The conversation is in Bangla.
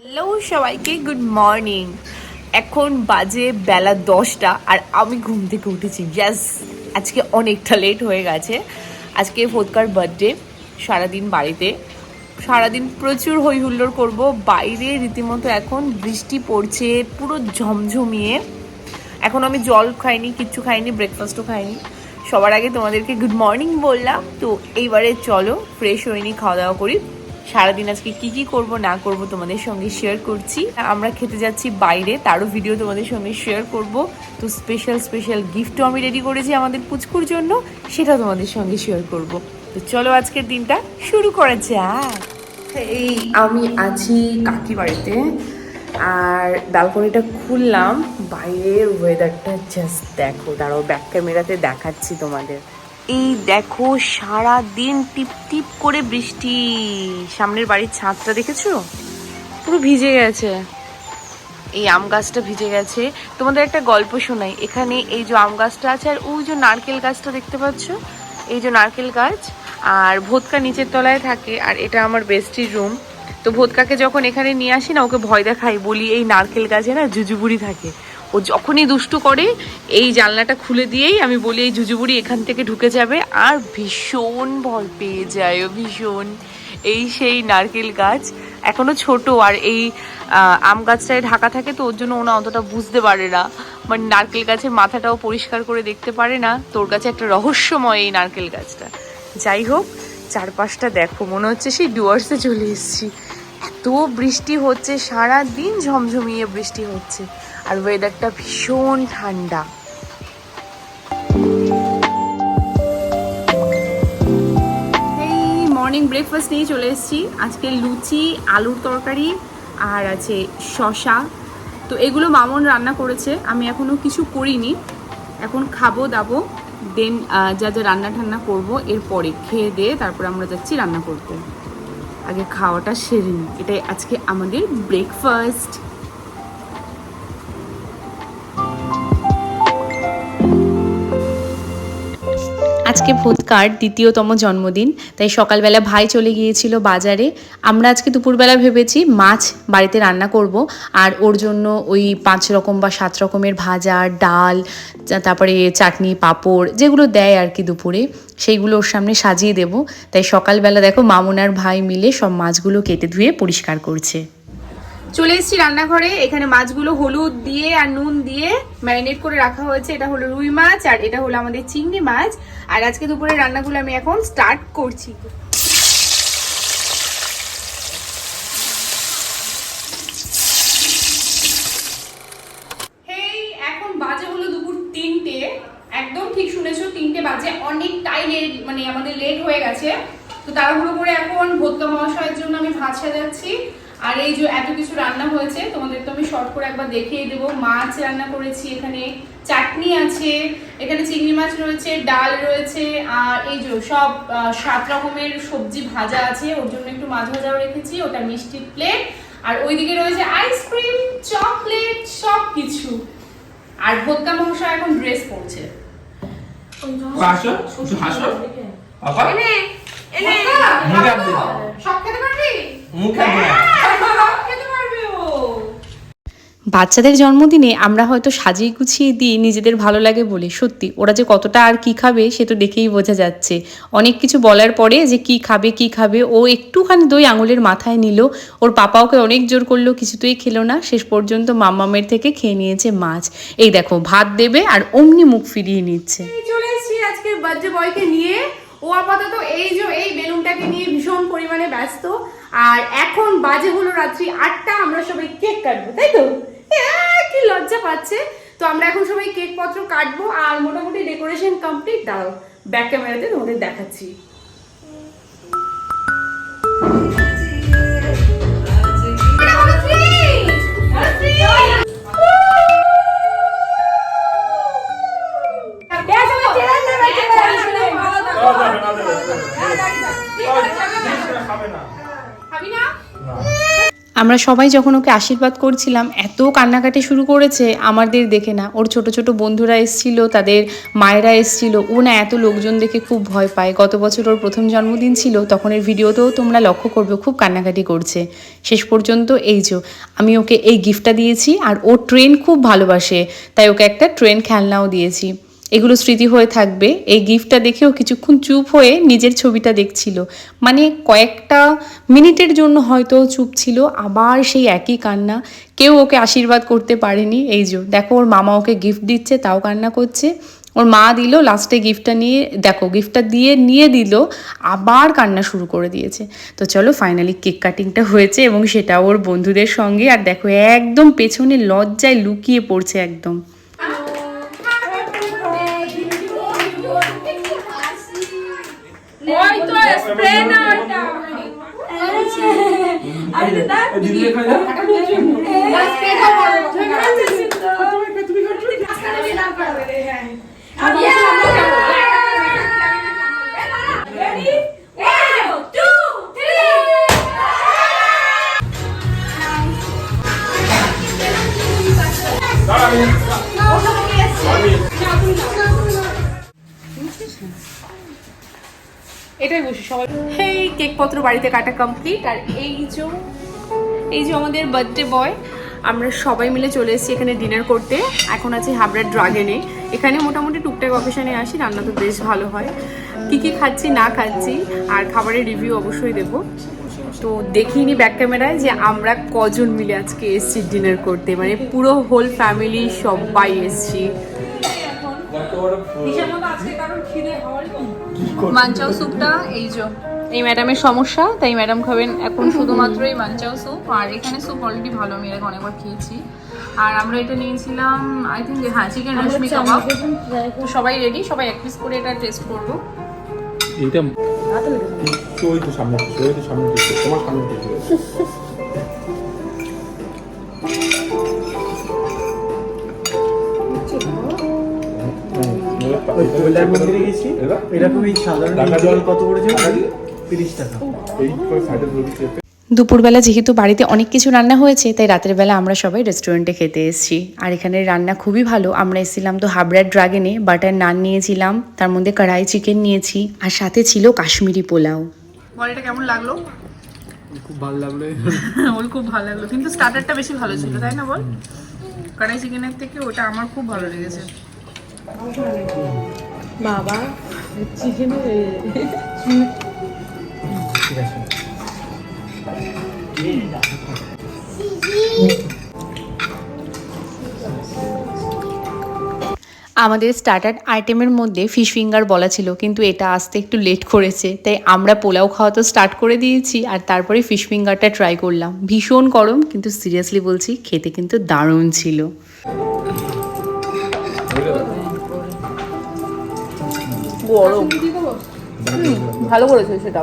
হ্যালো সবাইকে গুড মর্নিং এখন বাজে বেলা দশটা আর আমি ঘুম থেকে উঠেছি। জাস আজকে অনেকটা লেট হয়ে গেছে। আজকে ফোদকার বার্থডে সারাদিন বাড়িতে। সারাদিন প্রচুর হই হুল্লোড় করব। বাইরে রীতিমতো এখন বৃষ্টি পড়ছে, পুরো ঝমঝমিয়ে। এখন আমি জল খাইনি, কিচ্ছু খাইনি ব্রেকফাস্টও খাইনি। সবার আগে তোমাদেরকে গুড মর্নিং বললাম। তো এইবারে চলো ফ্রেশ হয়ে খাওয়া দাওয়া করি। সারাদিন আজকে কি কি করব, না করব তোমাদের সঙ্গে শেয়ার করছি। আমরা খেতে যাচ্ছি বাইরে, তারও ভিডিও তোমাদের সঙ্গে শেয়ার করব। তো স্পেশাল স্পেশাল গিফটও আমি রেডি করেছি আমাদের পুচকুর জন্য সেটা তোমাদের সঙ্গে শেয়ার করব। তো চলো আজকের দিনটা শুরু করা যাক। এই আমি আছি কাকি বাড়িতে আর ব্যালকনিটা খুললাম, বাইরের ওয়েদারটা জাস্ট দেখো, দাঁড়াও ব্যাক ক্যামেরাতে দেখাচ্ছি তোমাদের। এই দেখো সারা দিন টিপ টিপ করে বৃষ্টি। সামনের বাড়ির ছাদটা দেখেছ? পুরো ভিজে গেছে। এই আম গাছটা ভিজে গেছে। তোমাদের একটা গল্প শোনাই। এখানে এই যে আম গাছটা আছে, আর ওই যে নারকেল গাছটা দেখতে পাচ্ছ? এই যে নারকেল গাছ, আর ভোদকা নিচের তলায় থাকে, আর এটা আমার বেস্টির রুম তো ভোদকাকে যখন এখানে নিয়ে আসি না, ওকে ভয় দেখাই, বলি, এই নারকেল গাছে না জুজুবুড়ি থাকে। ও যখনই দুষ্টু করে, এই জানলাটা খুলে দিয়েই আমি বলি, এই জুজুবুড়ি এখান থেকে ঢুকে যাবে। আর ভীষণ ভয় পেয়ে যায় ও, ভীষণ। এই সেই নারকেল গাছ, এখনও ছোট, আর এই আম গাছটায় ঢাকা থাকে তো ওর জন্য ওনা অতটা বুঝতে পারে না। মানে নারকেল গাছের মাথাটাও পরিষ্কার করে দেখতে পারে না। তোর কাছে একটা রহস্যময় এই নারকেল গাছটা। যাই হোক, চারপাশটা দেখো, মনে হচ্ছে সেই ডুয়ার্সে চলে এসেছি। বৃষ্টি হচ্ছে সারা দিন ঝমঝমিয়ে বৃষ্টি হচ্ছে আর ওয়েদারটা ভীষণ ঠান্ডা। এই মর্নিং ব্রেকফাস্ট নিয়ে চলে এসেছি। আজকে লুচি, আলুর তরকারি আর আছে শশা তো এগুলো মামন রান্না করেছে। আমি এখনও কিছু করিনি। এখন খাব, দাবো দেন যা যা রান্না ঠান্না করব, এরপরে খেয়ে দিয়ে তারপর আমরা যাচ্ছি রান্না করতে। আগে খাওয়াটা সেরে নিই এটাই আজকে আমাদের ব্রেকফাস্ট আজকে ভূতকার, দ্বিতীয়তম জন্মদিন। তাই সকালবেলা ভাই চলে গিয়েছিল বাজারে। আমরা আজকে দুপুরবেলা ভেবেছি মাছ বাড়িতে রান্না করব। আর ওর জন্য ওই পাঁচ রকম বা সাত রকমের ভাজা, ডাল তারপরে চাটনি, পাঁপড় যেগুলো দেয় আর কি দুপুরে, সেইগুলো ওর সামনে সাজিয়ে দেব। তাই সকালবেলা দেখো মামুনার ভাই মিলে সব মাছগুলো কেটে ধুয়ে পরিষ্কার করছে। চলে এসেছি রান্নাঘরে। এখানে মাছগুলো হলুদ দিয়ে আর নুন দিয়ে ম্যারিনেট করে রাখা হয়েছে। এটা হলো রুই মাছ আর এটা হলো আমাদের চিংড়ি মাছ। আর আজকে দুপুরে রান্নাগুলো আমি এখন স্টার্ট করছি। একদম ঠিক শুনেছো, তিনটে বাজে। অনেকটাই মানে আমাদের লেট হয়ে গেছে। তো তাড়াহুড়ো করে এখন ভোদকা মহাশয়ের জন্য আমি ভাত সাজাচ্ছি। আর এই যে এত কিছু রান্না হয়েছে তোমাদের তো আমি শর্ট করে একবার দেখিয়ে দেবো। মাছ রান্না করেছি এখানে চাটনি আছে এখানে চিংড়ি মাছ রয়েছে ডাল রয়েছে আর এই যে সব সাত রকমের সবজি ভাজা আছে ওর জন্য একটু মাছ ভাজাও রেখেছি ওটা মিষ্টি প্লেট আর ওইদিকে রয়েছে আইসক্রিম চকলেট সব কিছু আর ভোদকা মহাশয় এখন ড্রেস পরছে। সব খেতে পারবি? মুখে ও। বাচ্চাদের জন্মদিনে আমরা হয়তো সাজিয়ে গুছিয়ে দিই নিজেদের ভালো লাগে বলে। সত্যি ওরা যে কতটা আর কি খাবে সে তো দেখেই বোঝা যাচ্ছে। অনেক কিছু বলার পরে যে কি খাবে কি খাবে ও একটুখানি দই আঙুলের মাথায় নিল। ওর পাপা ওকে অনেক জোর করল কিছুতেই খেলো না। শেষ পর্যন্ত মাম্মামের থেকে খেয়ে নিয়েছে মাছ। এই দেখো ভাত দেবে আর অমনি মুখ ফিরিয়ে নিচ্ছে। চলে এসেছি আজকে বার্থডে বয়কে নিয়ে। ও আপাতত এই যে এই বেলুনটাকে নিয়ে ভীষণ পরিমাণে ব্যস্ত। আর এখন বাজে হলো রাত্রি আটটা আমরা সবাই কেক কাটবো তাই তো কি লজ্জা পাচ্ছে তো আমরা এখন সবাই কেক পত্র কাটবো আর মোটামুটি ডেকোরেশন কমপ্লিট দাঁড়াও ব্যাক ক্যামেরাতে তোমাদের দেখাচ্ছি আমরা সবাই যখন ওকে আশীর্বাদ করছিলাম, এত কান্নাকাটি শুরু করেছে আমাদের দেখে না। ওর ছোট ছোট বন্ধুরা এসছিল, তাদের মায়েরা এসছিল। ও না এত লোকজন দেখে খুব ভয় পায়। গত বছর ওর প্রথম জন্মদিন ছিল, তখন এর ভিডিওতেও তোমরা লক্ষ্য করবে, খুব কান্নাকাটি করছে। শেষ পর্যন্ত এই যে, আমি ওকে এই গিফটটা দিয়েছি, আর ও ট্রেন খুব ভালোবাসে, তাই ওকে একটা ট্রেন খেলনাও দিয়েছি। এগুলো স্মৃতি হয়ে থাকবে। এই গিফটটা দেখেও কিছুক্ষণ চুপ হয়ে নিজের ছবিটা দেখছিল। মানে কয়েকটা মিনিটের জন্য হয়তো চুপ ছিল, আবার সেই একই কান্না। কেউ ওকে আশীর্বাদ করতে পারেনি। এই যে, দেখো ওর মামা ওকে গিফট দিচ্ছে, তাও কান্না করছে। ওর মা দিল, লাস্টে গিফটটা নিয়ে, দেখো, গিফটটা দিয়ে, নিয়ে দিল, আবার কান্না শুরু করে দিয়েছে। তো চলো ফাইনালি কেক কাটিংটা হয়েছে এবং সেটা ওর বন্ধুদের সঙ্গে। আর দেখো, একদম পেছনে লজ্জায় লুকিয়ে পড়ছে একদম। দিদি এখানে যা। দাঁড়া এটাই বসে সবাই এই কেকপত্র বাড়িতে কাটা কমপ্লিট আর এই যে এই যে আমাদের বার্থডে বয় আমরা সবাই মিলে চলে এসেছি এখানে ডিনার করতে। এখন আছি হাবড়ার ড্রাগনে এখানে মোটামুটি টুকটাক অকেশনে আসি, রান্না তো বেশ ভালো হয়। কি কি খাচ্ছি, না খাচ্ছি, আর খাবারের রিভিউ অবশ্যই দেব। তো দেখিনি ব্যাক ক্যামেরায় যে আমরা কজন মিলে আজকে এসেছি ডিনার করতে। মানে পুরো হোল ফ্যামিলি সবাই এসেছি। মানচাও স্যুপটা এই যে এই ম্যাডামের সমস্যা তাই ম্যাডাম খাবেন এখন শুধুমাত্র এই মানচাও স্যুপ। আর এখানে স্যুপ অলরেডি ভালো আমি এর আগে অনেকবার খেয়েছি। আর আমরা এটা নিয়েছিলাম আই থিঙ্ক হ্যাঁ চিকেন রেশমি কাবাব সবাই রেডি সবাই এক পিস করে এটা টেস্ট করব। এইটা তো সামনে তো সামনে তোমার সামনে ওই কোয়েলার মন্দিরে গেছি এরকম এই সাধারণ জল কত করেছে তিরিশ টাকা এই সাইডে দুপুরবেলা যেহেতু বাড়িতে অনেক কিছু রান্না হয়েছে তাই রাতের বেলা আমরা সবাই রেস্টুরেন্টে খেতে এসেছি। আর এখানে রান্না খুবই ভালো। আমরা এসেছিলাম তো হাবড়ার ড্রাগনে বাটার নান নিয়েছিলাম তার মধ্যে কড়াই চিকেন নিয়েছি আর সাথে ছিল কাশ্মীরি পোলাও। বল এটা কেমন লাগল? খুব ভালো লাগল। ওর খুব ভালো লাগল। কিন্তু স্টার্টারটা বেশি ভালো ছিল তাই না বল? কড়াই চিকেনের থেকে ওটা আমার খুব ভালো লেগেছে। আছে আমাদের স্টার্টার আইটেমের মধ্যে ফিশ ফিঙ্গার বলা ছিল, কিন্তু এটা আসতে একটু লেট করেছে, তাই আমরা পোলাও খাওয়া তো স্টার্ট করে দিয়েছি, আর তারপরে ফিশ ফিঙ্গারটা ট্রাই করলাম। ভীষণ গরম, কিন্তু সিরিয়াসলি বলছি, খেতে কিন্তু দারুণ ছিল। গরম। ভালো করেছে সেটা।